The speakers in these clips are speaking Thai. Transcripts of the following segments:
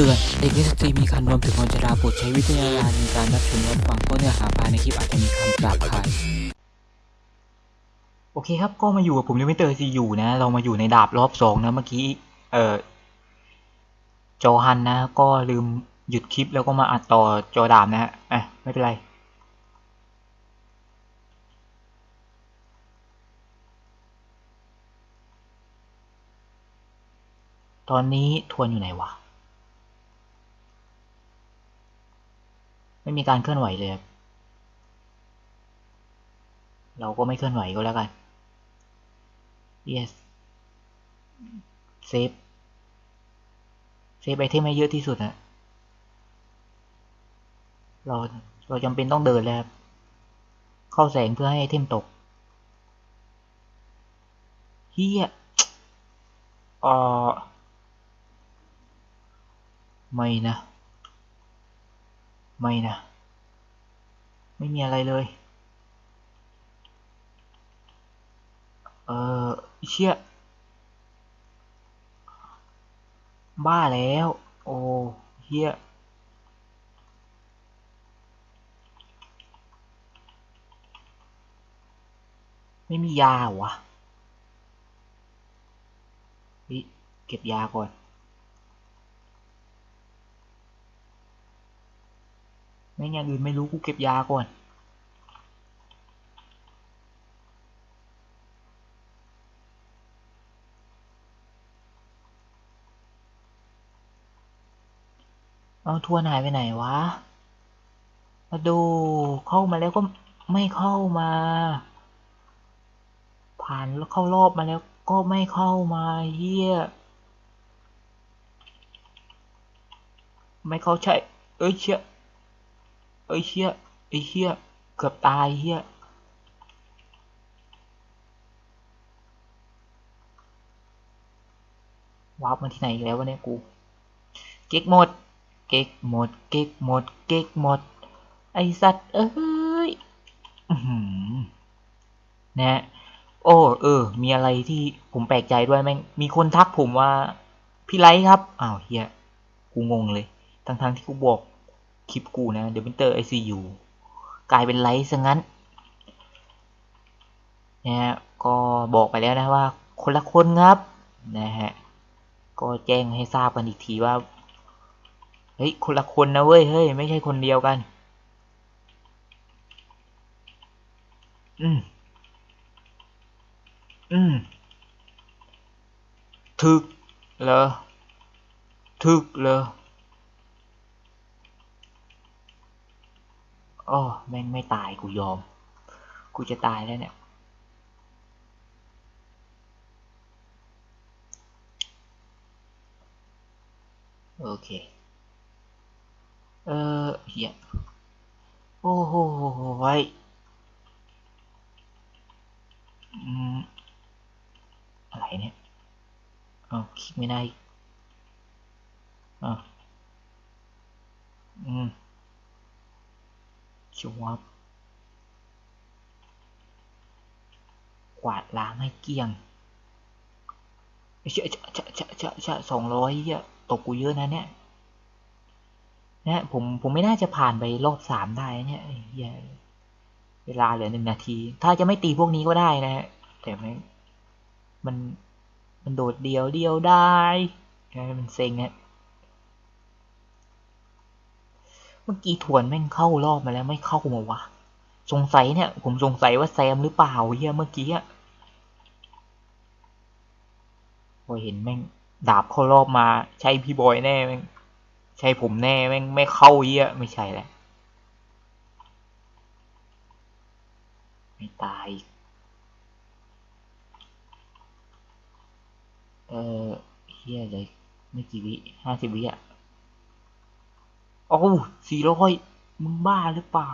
ตือน เด็กนิสตรีมีคันรวมถึงคนชราโปรดใช้วิจารณญาณในการรับชมรับฟังเพราะเนื้อหาภายในคลิปอาจจะมีคำหยาบคายโอเคครับ ก็มาอยู่กับผมลิมิเตอร์ซีอยู่นะ เรามาอยู่ในดาบรอบสองนะเมื่อกี้ เอ่อ จอฮันนะ ก็ลืมหยุดคลิปแล้วก็มาอัดต่อจอดาบนะฮะอะไม่เป็นไรตอนนี้ทวนอยู่ไหนวะ ไม่มีการเคลื่อนไหวเลยครับเราก็ไม่เคลื่อนไหวก็แล้วกัน yes เซฟเซฟไอเทมให้เยอะที่สุดอะเราเราจำเป็นต้องเดินแล้วครับ เข้าแสงเพื่อให้ไอเทมตกเฮียเออไม่นะ ไม่นะ ไม่มีอะไรเลย เออเชี่ย บ้าแล้ว โอ้เฮียไม่มียาเหรอวะเก็บยาก่อน ไม่งอย่างอื่นไม่รู้กูเก็บยาก่อนเอาทัวนหายไปไหนวะ มาดูเข้ามาแล้วก็ไม่เข้ามา ผ่านแล้วเข้ารอบมาแล้วก็ไม่เข้ามาเฮียไม่เข้าใช่เอ้ยเชี่ย เอ้ยเชี่ยไอ้เชี่ยเกือบตายเฮียวาร์ปมาที่ไหนอีกแล้ววะเนี่ยกูเก๊กหมด เก๊กหมด เก๊กหมด เก๊กหมด ไอสัตว์เอ้ยนะฮะโอ้เออ มีอะไรที่ผมแปลกใจด้วยแม่งมีคนทักผมว่า พี่ไลท์ครับ อ้าวเฮียกูงงเลย ทั้งๆที่กูบอก คลิปกูนะเดวินเตอร์ไอซียูกลายเป็นไลท์ซะงั้นนะฮะก็บอกไปแล้วนะว่าคนละคนครับนะฮะก็แจ้งให้ทราบกันอีกทีว่าเฮ้ยคนละคนนะเว้ยเฮ้ยไม่ใช่คนเดียวกัน อืมอืมถึกเหรอถึกเหรอ อ้อแม่งไม่ตายกูยอม กูจะตายแล้วเนี่ย โอเค เออเฮียโอ้โหไว้อะไรเนี่ยเอาคลิกไม่ได้อะอืม วบกวาดล้างให้เกลี้ยงเชะเชะเชะเชะเชะเชะสองร้อยเหี้ยตกกูเยอะนะเนี่ยเนี่ยผมผมไม่น่าจะผ่านไปรอบสามได้นะเนี่ยเวลาเหลือหนึ่งนาที ถ้าจะไม่ตีพวกนี้ก็ได้นะฮะแต่ไม่มันมันโดดเดียวเดียวได้นะมันเซ็งฮะเมื่อกี้ทวนแม่งเข้ารอบมาแล้วไม่เข้ามาวะสงสัยเนี่ย ผมสงสัยว่าแซมหรือเปล่าเฮียเมื่อกี้อะพอเห็นแม่งดาบเข้ารอบมา ใช่พี่บอยแน่แม่งใช่ผมแน่แม่งไม่เข้าเยี่ยไม่ใช่แหละไม่ตายเออเฮียเลยไม่กี่วิห้าสิบวิอะ โอ้สี่ร้อยมึงบ้าหรือเปล่า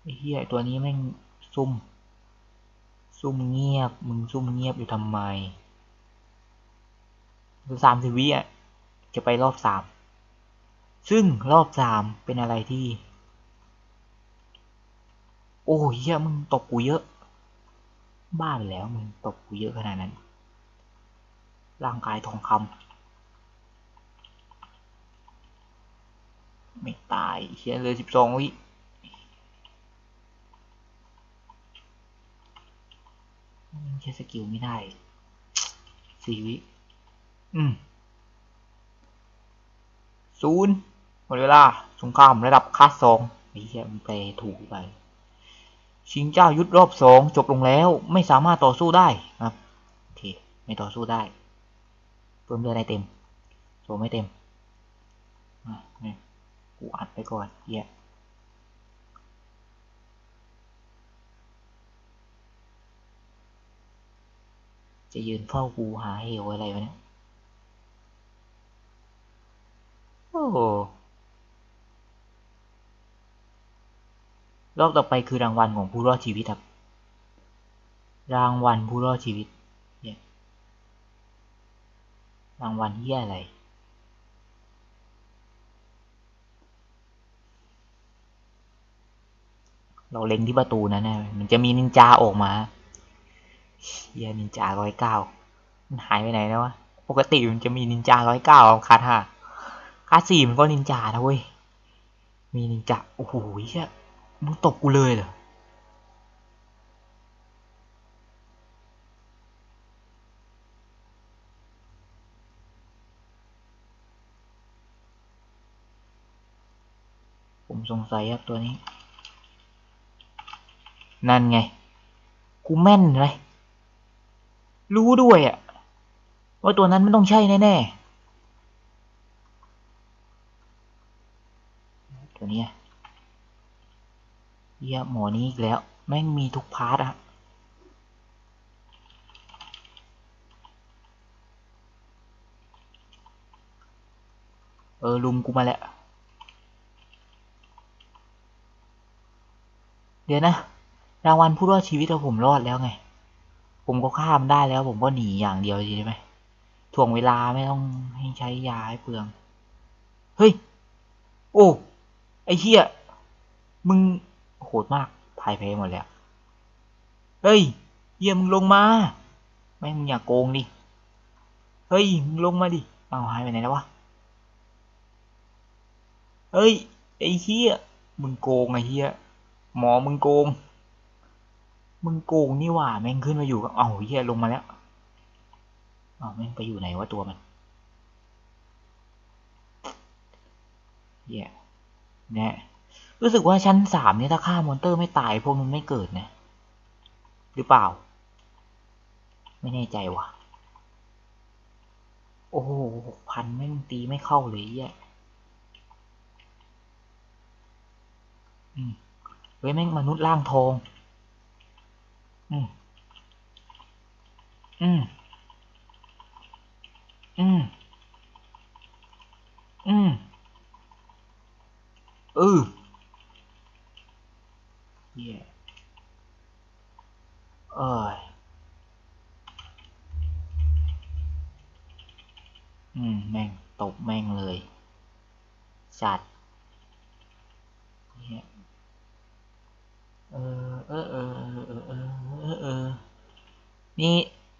ไอ้เฮียตัวนี้แม่งซุ่ม ซุ่มเงียบ มึงซุ่มเงียบอยู่ทำไมสามสิบวิอะ จะไปรอบสาม ซึ่งรอบสามเป็นอะไรที่ โอ้ยเหี้ยมึงตกกูเยอะ บ้าไปแล้วมึงตกกูเยอะขนาดนั้น ร่างกายทองคำไม่ตายเชียเลยสิบสองวิใช้สกิลไม่ได้สี่วิ อืมศูนย์หมดเวลา สงครามระดับคาสสองไอ้เหี้ยมันไปถูกไป ชิงเจ้ายุทธรอบสองจบลงแล้ว ไม่สามารถต่อสู้ได้ครับ โอเค ไม่ต่อสู้ได้ พิ่มเลือดได้เต็มโซไม่เต็มนี่กูอัดไปก่อนเหี้ยจะยืนเฝ้ากูหาเหวอะไรวะเนี่ย โอ้รอบต่อไปคือรางวัลของผู้รอดชีวิตครับ รางวัลผู้รอดชีวิตเนี่ย รางวัลเฮียอะไร เราเล็งที่ประตูนะเนี่ยมันจะมีนินจาออกมาเฮียนินจาร้อยเก้ามันหายไปไหนแล้ววะ ปกติมันจะมีนินจาร้อยเก้าคาท่าคาสี่มันก็นินจานะเว้ย มีนินจา โอ้โหเฮียมึงตบกูเลยเหรอ ผมสงสัยครับตัวนี้ นั่นไง กูแม่นเลยรู้ด้วยอะว่าตัวนั้นไม่ต้องใช่แน่ๆ ตัวนี้เยี่ยหมอนี้อีกแล้ว แม่งมีทุกพาร์ทอะเออลุมกูมาแล้ว ดี๋ยวนะ รางวัลผู้รอดชีวิตเราผมรอดแล้วไง ผมก็ข้ามได้แล้วผมก็หนีอย่างเดียวใช่ไหมถ่วงเวลาไม่ต้องให้ใช้ยาให้เปลือง เฮ้ย โอ้ ไอ้เหี้ย มึงโหดมากพ่ายแพ้หมดแล้ว เฮ้ยเฮียมึงลงมา ไม่มึงอย่าโกงดิ เฮ้ย มึงลงมาดิ เอาหายไปไหนแล้ววะ เฮ้ย ไอ้เฮียมึงโกงไอ้เฮีย หมอมึงโกง มึงโกงนี่หว่า แม่งขึ้นมาอยู่กับเอ้าเฮียลงมาแล้วอ้าวแม่งไปอยู่ไหนวะตัวมันเฮียแน่รู้สึกว่าชั้นสามนี่ถ้าฆ่ามอนเตอร์ไม่ตายพวกมันไม่เกิดนะ หรือเปล่า ไม่แน่ใจว่ะ โอ้โหหกพันแม่งตีไม่เข้าเลยแย่ เว้ยแม่งมนุษย์ร่างทอง อืม อืม อืม อืมเออเย่เอ้ยอืม แม่งตบแม่งเลยจัดเนี่ยเออ เออ เออ เออ เออ เออ เออ นี่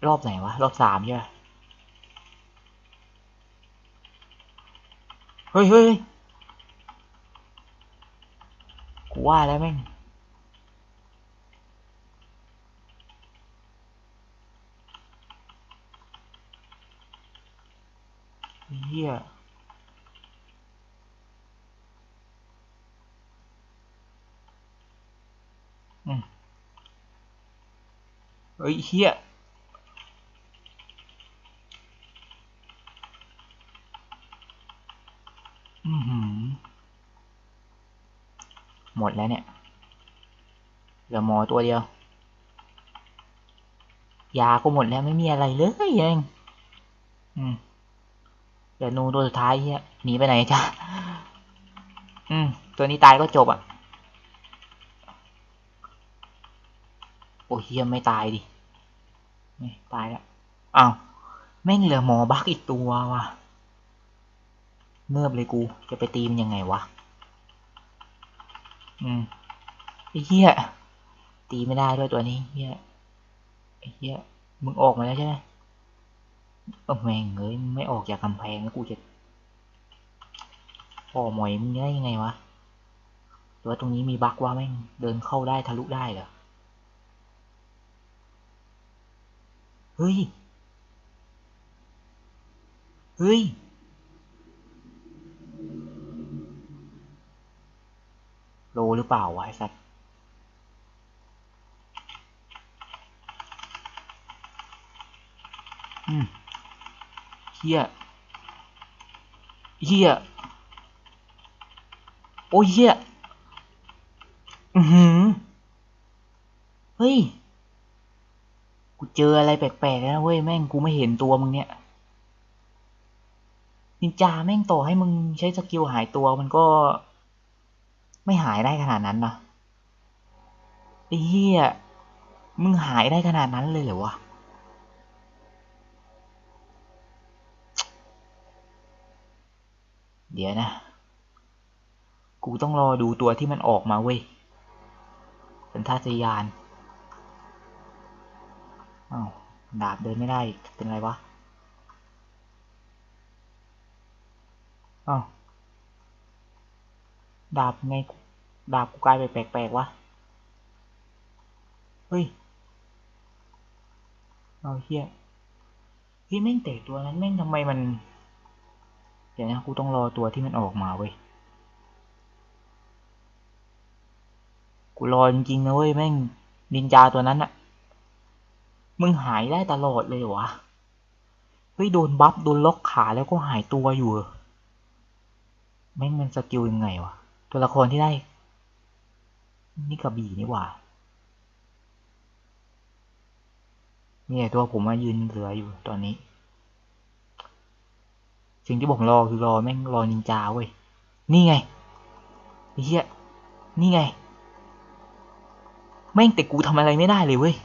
รอบไหนวะ รอบสามใช่ไหมเฮ้ยเฮ้ยกูว่าแล้วแม่งเฮียอืม เฮ้ยเฮียอืมหมดแล้วเนี่ย เหลือหมอตัวเดียว ยาก็หมดแล้วไม่มีอะไรเลยเองอืมเดี๋ยวนูตัวสุดท้ายเฮียหนีไปไหนจ้ะอืม ตัวนี้ตายก็จบอะ อ้เฮียไม่ตายดิตายแล้วอ้าวแม่งเหลือหมอบักอีกตัวว่ะเงิบเลยกูจะไปตีมันยังไงวะ อืมไอ้เหี้ยตีไม่ได้ด้วยตัวนี้เหี้ยไอ้เหี้ยมึงออกมาแล้วใช่ไหมเออแม่งเอ้ยไม่ออกจากกำแพงแล้วกูจะพ่อหมอยมึงได้ยังไงวะหรือว่าตรงนี้มีบักว่าแม่งเดินเข้าได้ทะลุได้เหรอ เฮ้ย เฮ้ย โลหรือเปล่าวะไอ้สัตว์อืมเฮียเฮียโอ้ยเฮียอือหือ เฮ้ย กู เจออะไรแปลกๆแล้วนะเว้ยแม่งกูไม่เห็นตัวมึงเนี่ยนินจาแม่งต่อให้มึงใช้สกิลหายตัวมันก็ ไม่หายได้ขนาดนั้นนะไอ้เหี้ยมึงหายได้ขนาดนั้นเลยเหรอวะเดี๋ยวนะ กูต้องรอดูตัวที่มันออกมาเว้ยสัญชาตญาณ อ้าวดาบเดินไม่ได้เป็นไรวะอ้าวดาบไงดาบกูกลายไปแปลกๆวะเฮ้ยเอาเฮียเฮ้ยแม่งแต่ตัวนั้นแม่งทำไมมัน เดี๋ยวนะกูต้องรอตัวที่มันออกมาเว้ยกูรอจริงๆนะเว้ยแม่งนินจาตัวนั้นอะ มึงหายได้ตลอดเลยวะ เฮ้ย โดนบัฟโดนล็อกขาแล้วก็หายตัวอยู่ แม่งมันสกิลยังไงวะ ตัวละครที่ได้ นี่กระบี่นี่หว่าเนี่ยตัวผมมายืนเหลืออยู่ตอนนี้ สิ่งที่ผมรอคือรอแม่งรอนินจาเว้ย นี่ไงเหี้ยนี่ไง แม่งแต่กูทำอะไรไม่ได้เลยเว้ย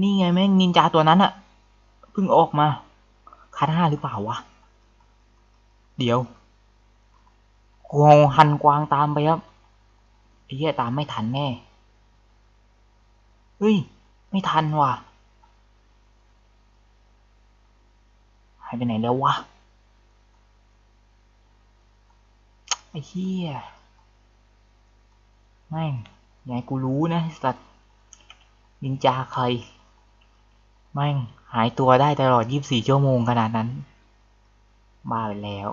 นี่ไงแม่งนินจาตัวนั้นอะเพิ่งออกมาคาท่าหรือเปล่าวะ เดี๋ยวกูหันกวางตามไปครับไอ้เหี้ยตามไม่ทันแน่ เฮ้ย ไม่ทันว่ะ หายไปไหนแล้ววะ ไอ้เหี้ยแม่งอย่าให้กูรู้นะสัตว์นินจาใคร แม่งหายตัวได้ตลอด 24 ชั่วโมงขนาดนั้น บ้าไปแล้ว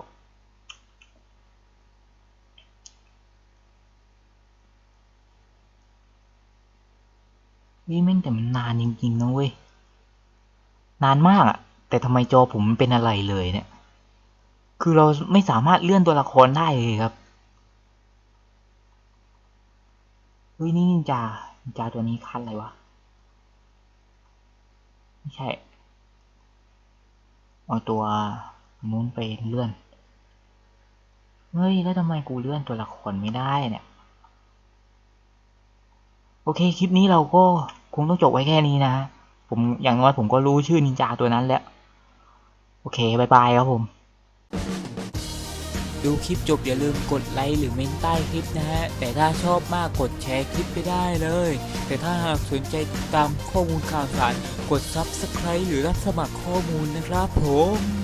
นี่แม่งแต่มันนานจริงๆนะเว้ย นานมากอะแต่ทำไมจอผมมันเป็นอะไรเลยเนี่ย คือเราไม่สามารถเลื่อนตัวละครได้เลยครับเฮ้ยนี่นินจานินจาตัวนี้คันอะไรวะ ไม่ใช่ เอาตัวนู้นไปเลื่อน เฮ้ย แล้วทำไมกูเลื่อนตัวละครไม่ได้เนี่ย โอเค คลิปนี้เราก็คงต้องจบไว้แค่นี้นะ ผมอย่างน้อยผมก็รู้ชื่อนินจาตัวนั้นแล้ว โอเคบายบายครับผม ดูคลิปจบอย่าลืมกดไลค์หรือเมนใต้คลิปนะฮะ แต่ถ้าชอบมากกดแชร์คลิปไปได้เลย แต่ถ้าหากสนใจติดตามข้อมูลข่าวสาร กด Subscribe หรือรับสมัครข้อมูลนะครับผม